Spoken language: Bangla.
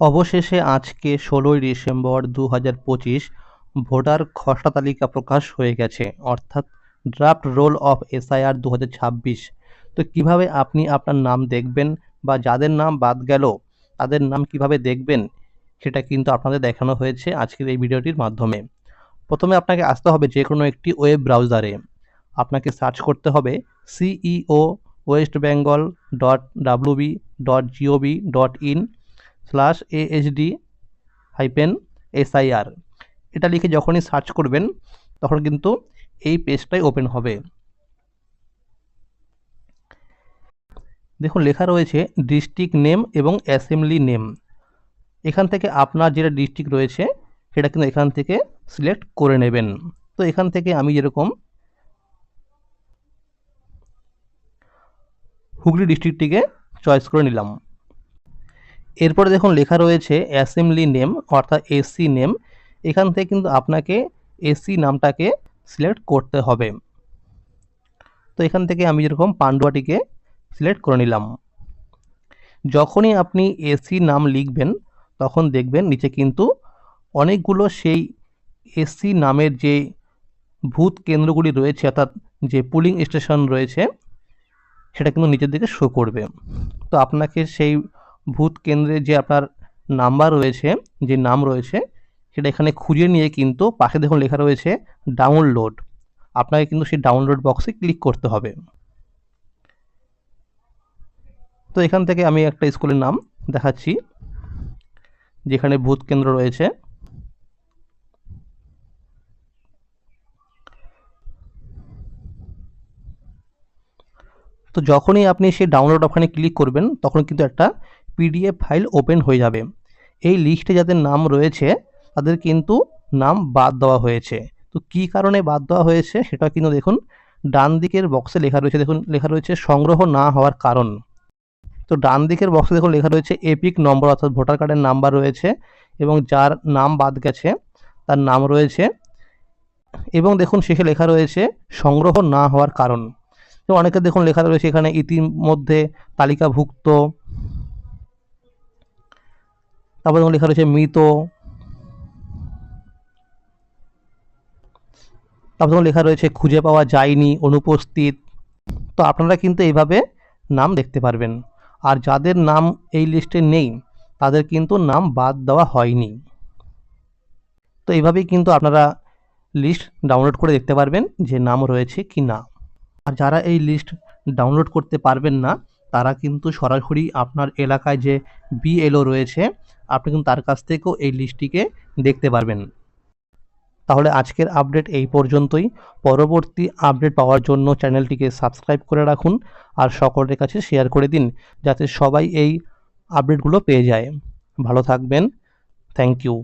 অবশেষে আজকে ষোলোই ডিসেম্বর দু হাজার পঁচিশ ভোটার খসড়া তালিকা প্রকাশ হয়ে গেছে, অর্থাৎ ড্রাফট রোল অফ এসআইআর দু হাজার ছাব্বিশ। তো কীভাবে আপনি আপনার নাম দেখবেন বা যাদের নাম বাদ গেল, তাদের নাম কীভাবে দেখবেন, সেটা কিন্তু আপনাদের দেখানো হয়েছে আজকের এই ভিডিওটির মাধ্যমে। প্রথমে আপনাকে আসতে হবে যে কোনো একটি ওয়েব ব্রাউজারে আপনাকে সার্চ করতে হবে CEO West Bengal dot WB dot GOB dot in slash ASD hyphen SIR এটা লিখে যখনই সার্চ করবেন, তখন কিন্তু এই পেজটাই ওপেন হবে। দেখুন, লেখা রয়েছে ডিস্ট্রিক্ট নেম এবং অ্যাসেম্বলি নেম এখান থেকে আপনার যেটা ডিস্ট্রিক্ট রয়েছে, সেটা কিন্তু এখান থেকে সিলেক্ট করে নেবেন। তো এখান থেকে আমি যেরকম হুগলি ডিস্ট্রিক্টটিকে চয়েস করে নিলাম। এরপরে দেখুন লেখা রয়েছে অ্যাসেম্বলি নেম অর্থাৎ এসি নেম এখান থেকে কিন্তু আপনাকে এসি নামটাকে সিলেক্ট করতে হবে। তো এখান থেকে আমি যেরকম পান্ডুয়াটিকে সিলেক্ট করে নিলাম। যখনই আপনি এসি নাম লিখবেন, তখন দেখবেন নিচে কিন্তু অনেকগুলো সেই এসি নামের যে ভূত কেন্দ্রগুলি রয়েছে, অর্থাৎ যে পুলিং স্টেশন রয়েছে, সেটা কিন্তু নিচের দিকে শো করবে। তো আপনাকে সেই ভূত কেন্দ্রে যে আপনার নাম্বার রয়েছে, যে নাম রয়েছে, সেটা এখানে খুঁজে নিয়ে কিন্তু পাশে দেখুন লেখা রয়েছে ডাউনলোড আপনাকে কিন্তু সেই ডাউনলোড বক্সে ক্লিক করতে হবে। তো এখান থেকে আমি একটা স্কুলের নাম দেখাচ্ছি, যেখানে ভূত কেন্দ্র রয়েছে। তো যখনই আপনি সেই ডাউনলোড অপশানে ক্লিক করবেন, তখন কিন্তু একটা পিডিএফ ফাইল ওপেন হয়ে যাবে। এই লিস্টে যাদের নাম রয়েছে, তাদের কিন্তু নাম বাদ দেওয়া হয়েছে। তো কি কারণে বাদ দেওয়া হয়েছে সেটা কিন্তু দেখুন, ডান দিকের বক্সে লেখা রয়েছে। দেখুন, লেখা রয়েছে, সংগ্রহ না হওয়ার কারণ। তো ডান দিকের বক্সে দেখুন, লেখা রয়েছে এপিক নম্বর অর্থাৎ ভোটার কার্ডের নাম্বার রয়েছে এবং যার নাম বাদ গেছে, তার নাম রয়েছে এবং দেখুন, শেষে লেখা রয়েছে, সংগ্রহ না হওয়ার কারণ। তো অনেকে দেখুন, লেখা রয়েছে এখানে ইতিমধ্যে তালিকাভুক্ত তারপর দেখুন লেখা রয়েছে মৃত, তারপর দেখুন লেখা রয়েছে খুঁজে পাওয়া যায়নি, অনুপস্থিত, তো আপনারা কিন্তু এইভাবে নাম দেখতে পারবেন। আর যাদের নাম এই লিস্টে নেই, তাদের কিন্তু নাম বাদ দেওয়া হয়নি। তো এইভাবেই কিন্তু আপনারা লিস্ট ডাউনলোড করে দেখতে পারবেন যে নাম রয়েছে কি না আর যারা এই লিস্ট ডাউনলোড করতে পারবেন না তারা কিন্তু সরাসরি আপনার এলাকায় যে বিএলও রয়েছে, আপনি কিন্তু তার কাছ থেকেও এই লিস্টটিকে দেখতে পারবেন। তাহলে আজকের আপডেট এই পর্যন্তই। পরবর্তী আপডেট পাওয়ার জন্য চ্যানেলটিকে সাবস্ক্রাইব করে রাখুন আর সকলের কাছে শেয়ার করে দিন, যাতে সবাই এই আপডেটগুলো পেয়ে যায়। ভালো থাকবেন। Thank you